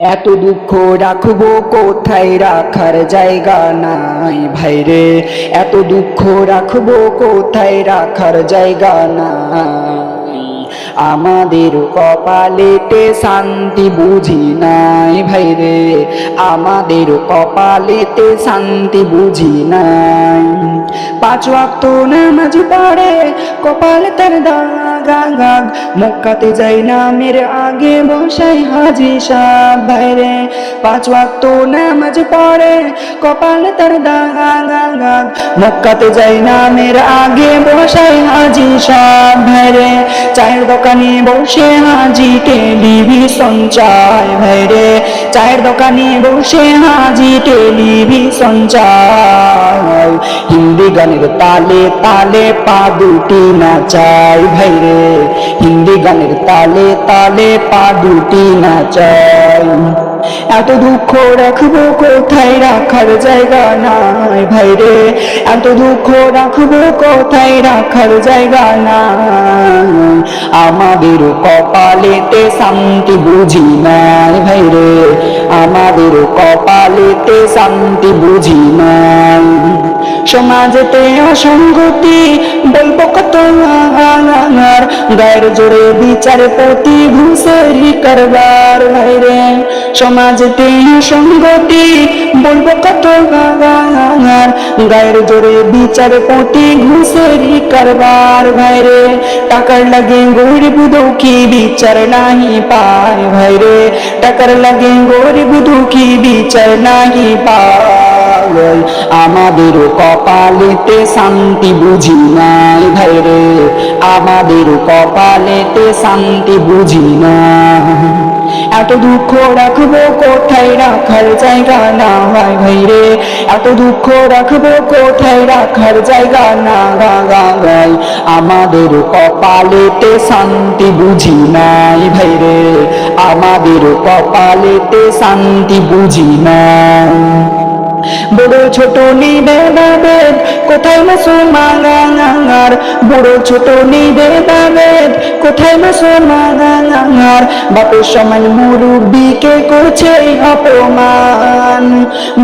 এত দুঃখ রাখব কোথায়? রাখার জায়গা নাই ভাইরে। এত দুঃখ রাখব কোথায়? রাখার জায়গা নাই। আমাদের কপালেতে শান্তি বুঝি নাই ভাইরে। আমাদের কপালেতে শান্তি বুঝি নাই। পাঁচ ওয়াক্ত নামাজ পড়ে কপাল তার দাগ গাগ মক্কাতে যাই না মেরে আগে বসাই হাজি সাহ ভাইরে। পাঁচ ওয়াক্ত নামাজ পড়ে, কপাল তার দাগ মক্কাতে যাই না মেরে আগে বসাই হাজি সাহ ভাইরে। চায়ের দোকানে বসে হাজি টেলিভিশন চায় ভাইরে। চায়ের দোকানে বসে হাজি টেলিভিশন চায়। গানের তালে তালে পা দুটি নাচাই ভাইরে হিন্দি গানের তালে তালে পা দুটি নাচাই। এত দুঃখ রাখব কোথায়? রাখার জায়গা নাই ভাইরে এত দুঃখ রাখব কোথায়? রাখার জায়গা নাই। আমাদের কপালেতে শান্তি বুঝি নাই ভাইরে আমাদের কপালেতে শান্তি বুঝি নাই। সমাজেতে অসঙ্গতি, বলব কত আর গায়ের জোরে বিচার প্রতি ঘুষেরি কারবার, ভাইরে। সমাজেতে অসঙ্গতি, বলব কত আর গায়ের জোরে বিচার প্রতি ঘুষেরি কারবার, ভাইরে। টাকার লাগে গরিব দুঃখী, বিচার নাহি পায়, ভাইরে। টাকার লাগে গরিব দুঃখী, বিচার নাহি পায়। আমাদের কপালেতে শান্তি বুঝি নাই ভাইরে আমাদের কপালেতে শান্তি বুঝি না এত দুঃখ রাখব কোথায় রাখার জায়গা না হয় ভাইরে এত দুঃখ রাখব কোথায় রাখার জায়গা না গা গা গাই। আমাদের কপালেতে শান্তি বুঝি নাই ভাই ভাইরে আমাদের কপালেতে শান্তি বুঝি না বড় ছোট নিবে বাবেদ কোথায় মুসলমানার বুড়ো ছোট নিবে বাবেদ কোথায় মুসলমানার বাপের সমান মুরুব্বিকে করছে অপমান?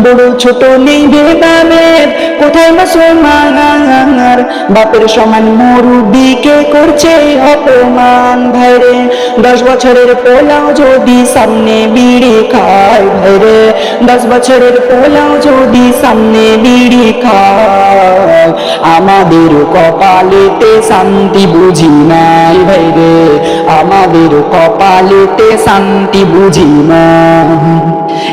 বুড়ো ছোট নিবে বাবেদ কোথায় মুসলমানার বাপের সমান মুরব্বীকে করছে অপমান? ভাইরে, দশ বছরের পোলাও যদি সামনে বিড়ি খায়, ভাইরে, দশ বছরের পোলাও যদি সামনে বিড়ি খায়, আমাদের কপালেতে শান্তি বুঝি নাই, ভাইরে, আমাদের কপালেতে শান্তি বুঝি না